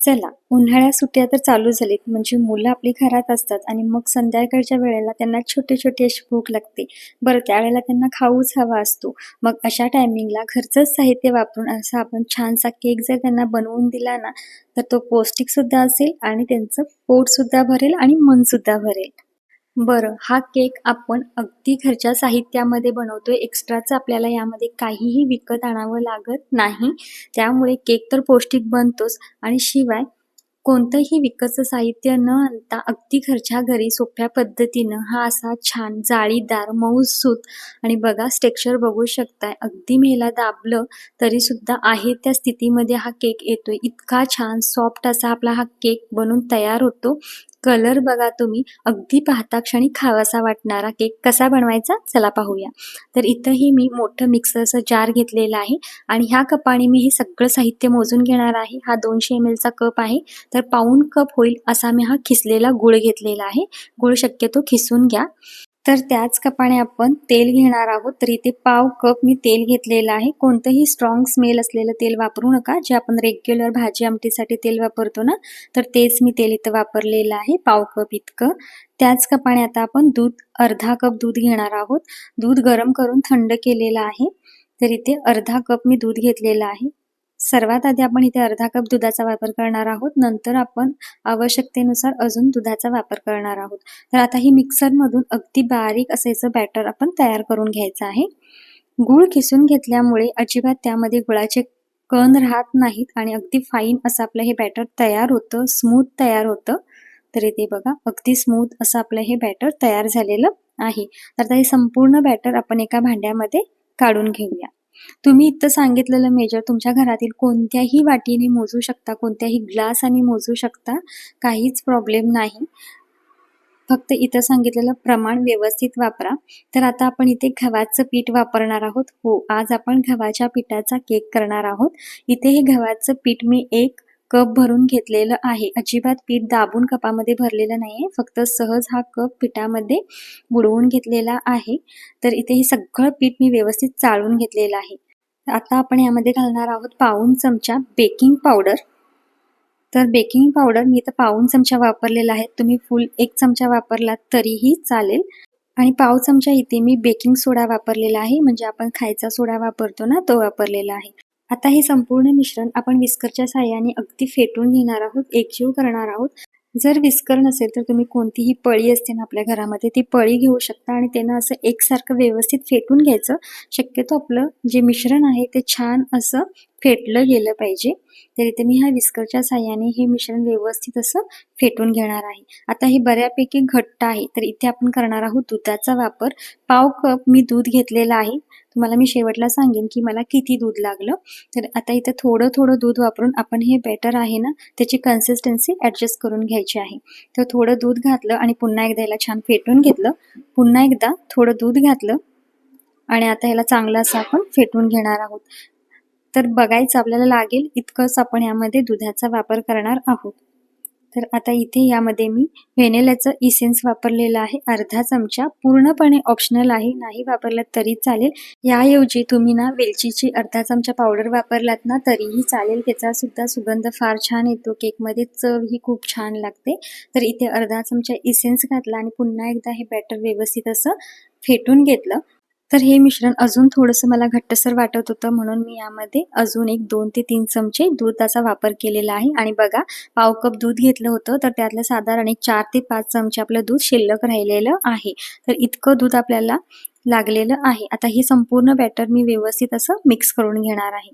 चला उन्हाळ्या सुट्ट्या तर चालू झालीत. म्हणजे मुलं आपली घरात असतात आणि मग संध्याकाळच्या वेळेला त्यांना छोटी छोटी अशी भूक लागते. बरं त्यावेळेला त्यांना खाऊच हवा असतो. मग अशा टायमिंगला घरचंच साहित्य वापरून असा आपण छानसा केक जर त्यांना बनवून दिला ना तर तो पौष्टिक सुद्धा असेल आणि त्यांचं पोट सुद्धा भरेल आणि मन सुद्धा भरेल. बरं हा केक आपण अगदी घरच्या साहित्यामध्ये बनवतोय. एक्स्ट्राचं आपल्याला यामध्ये काहीही विकत आणावं लागत नाही. त्यामुळे केक तर पौष्टिक बनतोच. आणि शिवाय कोणतंही विकतचं साहित्य न आणता अगदी घरच्या घरी सोप्या पद्धतीनं हा असा छान जाळीदार मऊसूत आणि बघा स्टेक्चर बघू शकताय. अगदी मेला दाबलं तरी सुद्धा आहे त्या स्थितीमध्ये हा केक येतोय. इतका छान सॉफ्ट असा आपला हा केक बनून तयार होतो. कलर बघा तुम्ही. अगदी पाहता क्षणी खावासा वाटणारा केक कसा बनवायचा? चला पाहूया. तर इथंही मी मोठं मिक्सरचं जार घेतलेलं आहे आणि ह्या कपाने मी हे सगळं साहित्य मोजून घेणार आहे. हा दोनशे एम एलचा कप आहे. तर पाऊन कप होईल असा मी हा खिसलेला गुळ घेतलेला आहे. गुळ शक्यतो खिसून घ्या. तर त्याच कपाने आपण तेल घेणार आहोत. तर इथे पाव कप मी तेल घेतलेलं आहे. कोणतंही स्ट्रॉंग स्मेल असलेलं तेल वापरू नका. जे आपण रेग्युलर भाजी आमटीसाठी तेल वापरतो ना तर तेच मी तेल इथं वापरलेलं आहे. पाव कप इतकं. त्याच कपाने आता आपण दूध अर्धा कप दूध घेणार आहोत. दूध गरम करून थंड केलेलं आहे. तर इथे अर्धा कप मी दूध घेतलेलं आहे. सर्वात आधी आपण इथे अर्धा कप दुधाचा वापर करणार आहोत. नंतर आपण आवश्यकतेनुसार अजून दुधाचा वापर करणार आहोत. तर आता ही मिक्सरमधून अगदी बारीक असायचं बॅटर आपण तयार करून घ्यायचं आहे. गूळ किसून घेतल्यामुळे अजिबात त्यामध्ये गुळाचे कण राहत नाहीत आणि अगदी फाईन असं आपलं हे बॅटर तयार होतं स्मूथ तयार होतं. तर इथे बघा अगदी स्मूथ असं आपलं हे बॅटर तयार झालेलं आहे. तर आता हे संपूर्ण बॅटर आपण एका भांड्यामध्ये काढून घेऊया. तुम्ही इथं सांगितलेलं मेजर तुमच्या घरातील कोणत्याही वाटीने मोजू शकता कोणत्याही ग्लासाने मोजू शकता काहीच प्रॉब्लेम नाही. फक्त इथं सांगितलेलं प्रमाण व्यवस्थित वापरा. तर आता आपण इथे गव्हाचं पीठ वापरणार आहोत. हो आज आपण गव्हाच्या पिठाचा केक करणार आहोत. इथे हे गव्हाचं पीठ मी एक कप भरून घेतलेलं आहे. अजिबात पीठ दाबून कपामध्ये भरलेलं नाही आहे फक्त सहज हा कप पिठामध्ये बुडवून घेतलेला आहे. तर इथे हे सगळं पीठ मी व्यवस्थित चाळून घेतलेलं आहे. आता आपण यामध्ये घालणार आहोत पाऊन चमचा बेकिंग पावडर. तर बेकिंग पावडर मी इथं पाऊन चमचा वापरलेला आहे. तुम्ही फुल एक चमचा वापरलात तरीही चालेल. आणि पाव चमचा इथे मी बेकिंग सोडा वापरलेला आहे. म्हणजे आपण खायचा सोडा वापरतो ना तो वापरलेला आहे. आता हे संपूर्ण मिश्रण आपण विस्करच्या साह्याने अगदी फेटून घेणार आहोत एकजीव करणार आहोत. जर विस्कर नसेल तर तुम्ही कोणतीही पळी असते ना आपल्या घरामध्ये ती पळी घेऊ शकता आणि त्यांना असं एकसारखं व्यवस्थित फेटून घ्यायचं. शक्यतो आपलं जे मिश्रण आहे ते छान असं फेटलं गेलं पाहिजे. तर इथे मी ह्या विस्करच्या साह्याने हे मिश्रण व्यवस्थित असं फेटून घेणार आहे. आता हे बऱ्यापैकी घट्ट आहे. तर इथे आपण करणार आहोत दुधाचा वापर. पाव कप मी दूध घेतलेला आहे. तुम्हाला मी शेवटला सांगेन की मला किती दूध लागलं. तर आता इथं थोडं थोडं दूध वापरून आपण हे बॅटर आहे ना त्याची कन्सिस्टन्सी ॲडजस्ट करून घ्यायची आहे. तर थोडं दूध घातलं आणि पुन्हा एकदा याला छान फेटून घेतलं. पुन्हा एकदा थोडं दूध घातलं. आणि आता ह्याला चांगलं असं आपण फेटून घेणार आहोत. तर बघायचं आपल्याला लागेल इतकंच आपण यामध्ये दुधाचा वापर करणार आहोत. तर आता इथे यामध्ये मी व्हेनेलाचं इसेन्स वापरलेलं आहे. अर्धा चमचा पूर्णपणे ऑप्शनल आहे. नाही वापरलात तरी चालेल. याऐवजी तुम्ही ना वेलचीची अर्धा चमचा पावडर वापरलात ना तरीही चालेल. त्याचा सुद्धा सुगंध फार छान येतो. केकमध्ये चव ही खूप छान लागते. तर इथे अर्धा चमचा इसेन्स घातला आणि पुन्हा एकदा हे बॅटर व्यवस्थित असं फेटून घेतलं. तर हे मिश्रण अजून थोडंसं मला घट्टसर वाटत होतं म्हणून मी यामध्ये अजून एक दोन ते तीन चमचे दुधाचा वापर केलेला आहे. आणि बघा पाव कप दूध घेतलं होतं तर त्यातलं साधारण एक चार ते पाच चमचे आपलं दूध शिल्लक राहिलेलं आहे. तर इतकं दूध आपल्याला लागलेलं आहे. आता हे संपूर्ण बॅटर मी व्यवस्थित असं मिक्स करून घेणार आहे.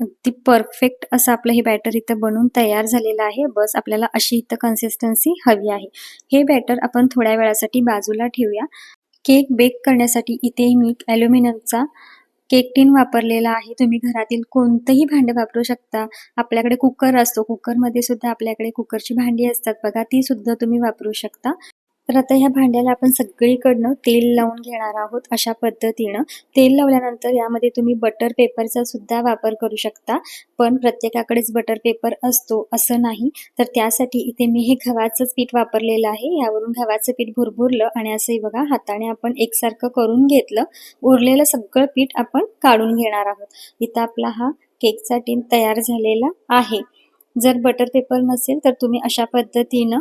अगदी परफेक्ट असं आपलं हे बॅटर इथं बनवून तयार झालेलं आहे. बस आपल्याला अशी इथं कन्सिस्टन्सी हवी आहे. हे बॅटर आपण थोड्या वेळासाठी बाजूला ठेवूया. केक बेक करण्यासाठी इथे मी ॲल्युमिनियमचा केक टीन वापरलेला आहे. तुम्ही घरातील कोणतंही भांडं वापरू शकता. आपल्याकडे कुकर असतो. कुकरमध्ये सुद्धा आपल्याकडे कुकरची भांडी असतात. बघा ती सुद्धा तुम्ही वापरू शकता. तर आता ह्या भांड्याला आपण सगळीकडनं तेल लावून घेणार आहोत अशा पद्धतीनं. तेल लावल्यानंतर यामध्ये तुम्ही बटर पेपरचा सुद्धा वापर करू शकता. पण प्रत्येकाकडेच बटर पेपर असतो असं नाही. तर त्यासाठी इथे मी हे गव्हाचंच पीठ वापरलेलं आहे. यावरून गव्हाचं पीठ भुरभुरलं आणि असंही बघा हाताने आपण एकसारखं करून घेतलं. उरलेलं सगळं पीठ आपण काढून घेणार आहोत. इथं आपला हा केकचा टीन तयार झालेला आहे. जर बटर पेपर नसेल तर तुम्ही अशा पद्धतीनं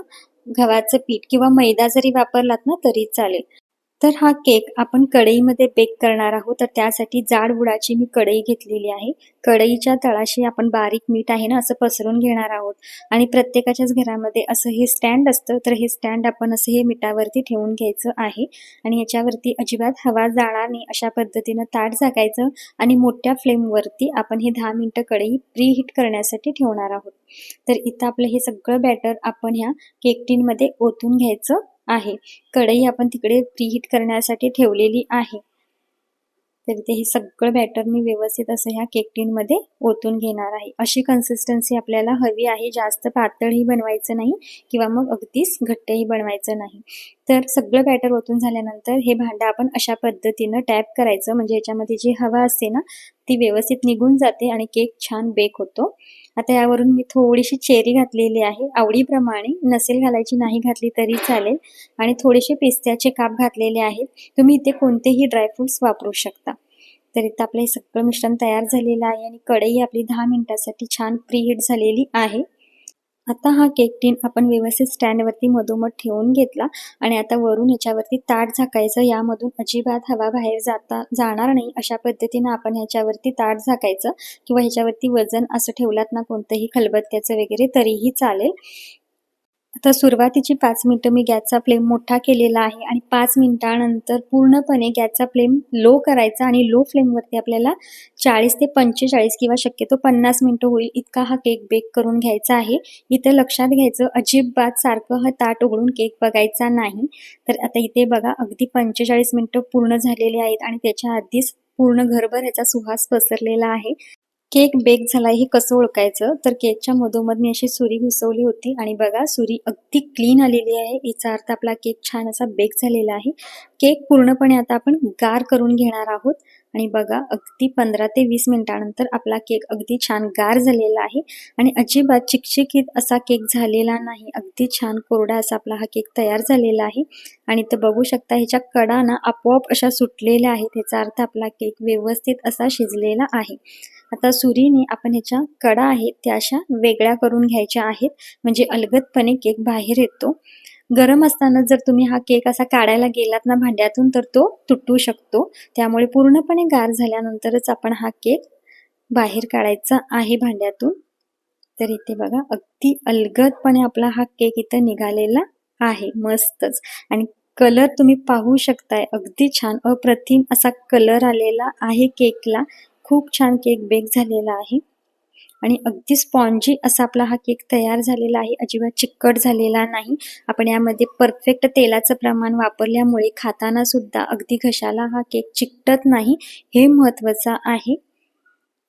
गव्हाचं पीठ किंवा मैदा जरी वापरलात ना तरी चालेल. तर हा केक आपण कढईमध्ये बेक करणार आहोत. तर त्यासाठी जाड बुडाची मी कढई घेतलेली आहे. कढईच्या तळाशी आपण बारीक मीठ आहे ना असं पसरून घेणार आहोत. आणि प्रत्येकाच्याच घरामध्ये असं हे स्टँड असतं. तर हे स्टँड आपण असं हे मिठावरती ठेवून घ्यायचं आहे. आणि याच्यावरती अजिबात हवा जाणार नाही अशा पद्धतीनं ताट झाकायचं आणि मोठ्या फ्लेमवरती आपण हे दहा मिनटं कढई प्रीहीट करण्यासाठी ठेवणार आहोत. तर इथं आपलं हे सगळं बॅटर आपण ह्या केक टीनमध्ये ओतून घ्यायचं. आहे. कढई आपण तिकडे प्रीहीट करण्यासाठी ठेवलेली आहे. तर इथे हे सगळं बॅटर मी व्यवस्थित असं ह्या केक टीनमध्ये ओतून घेणार आहे. अशी कन्सिस्टन्सी आपल्याला हवी आहे. जास्त पातळही बनवायचं नाही किंवा मग अगदीच घट्टही बनवायचं नाही. तर सगळं बॅटर ओतून झाल्यानंतर हे भांडं आपण अशा पद्धतीनं टॅप करायचं. म्हणजे याच्यामध्ये जी हवा असते ना ती व्यवस्थित निघून जाते आणि केक छान बेक होतो. आता यावरून मी थोडीशी चेरी घातलेली आहे. आवडीप्रमाणे नसेल घालायची नाही घातली तरी चालेल. आणि थोडेसे पिस्त्याचे काप घातलेले आहेत. तुम्ही इथे कोणतेही ड्रायफ्रुट्स वापरू शकता. तर इथं आपलं हे सगळं मिश्रण तयार झालेलं आहे आणि कढई आपली दहा मिनिटासाठी छान प्रीहीट झालेली आहे. आता हा केक टीन आपण व्यवस्थित स्टँडवरती मधोमध ठेवून घेतला आणि आता वरून ह्याच्यावरती ताट झाकायचं. यामधून अजिबात हवा बाहेर जाता जाणार नाही अशा पद्धतीनं आपण ह्याच्यावरती ताट झाकायचं किंवा ह्याच्यावरती वजन असं ठेवलात ना कोणतंही खलबत्त्याचं वगैरे तरीही चालेल. आता सुरुवातीची पाच मिनटं मी गॅसचा फ्लेम मोठा केलेला आहे आणि पाच मिनटानंतर पूर्णपणे गॅसचा फ्लेम लो करायचा आणि लो फ्लेमवरती आपल्याला चाळीस ते पंचेचाळीस किंवा शक्यतो पन्नास मिनटं होईल इतका हा केक बेक करून घ्यायचा आहे. इथं लक्षात घ्यायचं अजिबात सारखं हा ताट उघडून केक बघायचा नाही. तर आता इथे बघा अगदी पंचेचाळीस मिनटं पूर्ण झालेले आहेत आणि त्याच्या आधीच पूर्ण घरभर ह्याचा सुहास पसरलेला आहे. केक बेक झाला हे कसं ओळखायचं? तर केकच्या मधोमध मी अशी सुरी घुसवली होती आणि बघा सुरी अगदी क्लीन आलेली आहे. याचा अर्थ आपला केक छान असा बेक झालेला आहे. केक पूर्णपणे आता आपण गार करून घेणार आहोत. आणि बघा अगदी पंधरा ते वीस मिनिटानंतर आपला केक अगदी छान गार झालेला आहे. आणि अजिबात चिकचिकीत असा केक झालेला नाही. अगदी छान कोरडा असा आपला हा केक तयार झालेला आहे. आणि तर बघू शकता ह्याच्या कडा ना आपोआप अशा सुटलेल्या आहेत. ह्याचा अर्थ आपला केक व्यवस्थित असा शिजलेला आहे. आता सुरीने आपण ह्याच्या कडा आहेत त्या अशा वेगळ्या करून घ्यायच्या आहेत. म्हणजे अलगदपणे केक बाहेर येतो. गरम असताना जर तुम्ही हा केक असा काढायला गेलात ना भांड्यातून तर तो तुटू शकतो. त्यामुळे पूर्णपणे गार झाल्यानंतरच आपण हा केक बाहेर काढायचा आहे भांड्यातून. तर इथे बघा अगदी अलगदपणे आपला हा केक इथं निघालेला आहे. मस्तच. आणि कलर तुम्ही पाहू शकताय. अगदी छान अप्रतिम असा कलर आलेला आहे केकला. खूप छान केक बेक झालेला आहे. आणि अगदी स्पॉन्जी असा आपला हा केक तयार झालेला आहे. अजिबात चिकट झालेला नाही. आपण यामध्ये परफेक्ट तेलाचं प्रमाण वापरल्यामुळे खाताना सुद्धा अगदी घशाला हा केक चिकटत नाही हे महत्त्वाचं आहे.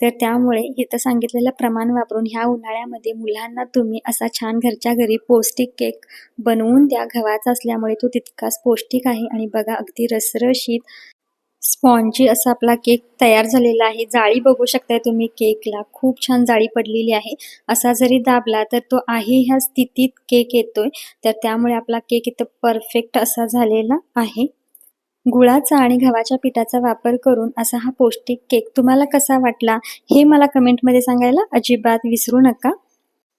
तर त्यामुळे इथं सांगितलेलं प्रमाण वापरून ह्या उन्हाळ्यामध्ये मुलांना तुम्ही असा छान घरच्या घरी पौष्टिक केक बनवून द्या. गव्हाचा असल्यामुळे तो तितकाच पौष्टिक आहे. आणि बघा अगदी रसरशीत स्पॉन्जी असा आपला केक तयार झालेला आहे. जाळी बघू शकताय तुम्ही केकला. खूप छान जाळी पडलेली आहे. असा जरी दाबला तर तो आहे ह्या स्थितीत केक येतोय. तर त्यामुळे आपला केक इथं परफेक्ट असा झालेला आहे. गुळाचा आणि गव्हाच्या पिठाचा वापर करून असा हा पौष्टिक केक तुम्हाला कसा वाटला हे मला कमेंटमध्ये सांगायला अजिबात विसरू नका.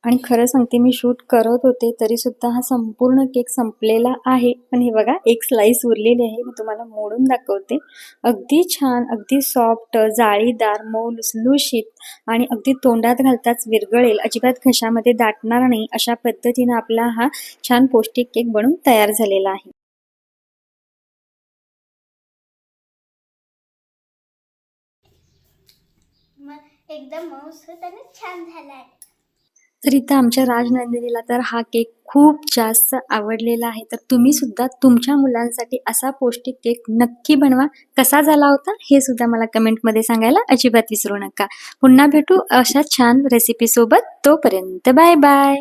आणि खरं सांगते मी शूट करत होते तरीसुद्धा हा संपूर्ण केक संपलेला आहे. पण हे बघा एक स्लाईस उरलेली आहे मी तुम्हाला मोडून दाखवते. अगदी छान अगदी सॉफ्ट जाळीदार मऊ लुसलुशीत आणि अगदी तोंडात घालताच विरगळेल अजिबात घशामध्ये दाटणार नाही. अशा पद्धतीनं आपला हा छान पौष्टिक केक बनून तयार झालेला आहे. एकदम मऊसूत आणि छान झाला आहे तर इथं आमच्या राजनंदिनीला तर हा केक खूप जास्त आवडलेला आहे. तर तुम्ही सुद्धा तुमच्या मुलांसाठी असा पौष्टिक केक नक्की बनवा. कसा झाला होता हे सुद्धा मला कमेंटमध्ये सांगायला अजिबात विसरू नका. पुन्हा भेटू अशा छान रेसिपीसोबत तोपर्यंत बाय बाय.